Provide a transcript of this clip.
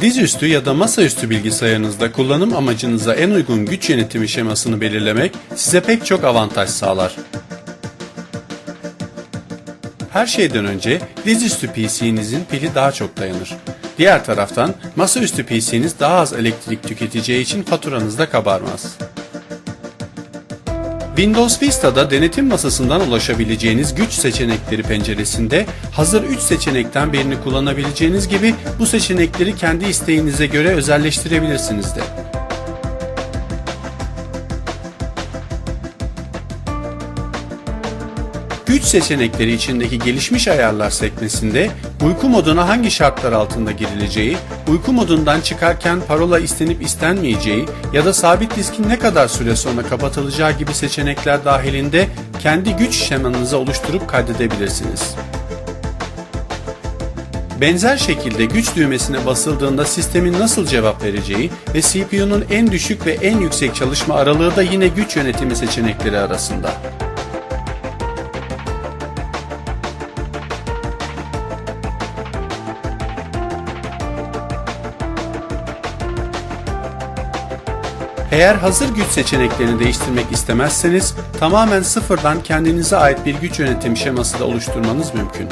Dizüstü ya da masaüstü bilgisayarınızda kullanım amacınıza en uygun güç yönetimi şemasını belirlemek size pek çok avantaj sağlar. Her şeyden önce dizüstü PC'nizin pili daha çok dayanır. Diğer taraftan masaüstü PC'niz daha az elektrik tüketeceği için faturanız da kabarmaz. Windows Vista'da denetim masasından ulaşabileceğiniz güç seçenekleri penceresinde hazır 3 seçenekten birini kullanabileceğiniz gibi bu seçenekleri kendi isteğinize göre özelleştirebilirsiniz de. Güç seçenekleri içindeki gelişmiş ayarlar sekmesinde uyku moduna hangi şartlar altında girileceği, uyku modundan çıkarken parola istenip istenmeyeceği ya da sabit diskin ne kadar süre sonra kapatılacağı gibi seçenekler dahilinde kendi güç şemanızı oluşturup kaydedebilirsiniz. Benzer şekilde güç düğmesine basıldığında sistemin nasıl cevap vereceği ve CPU'nun en düşük ve en yüksek çalışma aralığı da yine güç yönetimi seçenekleri arasında. Eğer hazır güç seçeneklerini değiştirmek istemezseniz tamamen sıfırdan kendinize ait bir güç yönetim şeması da oluşturmanız mümkün.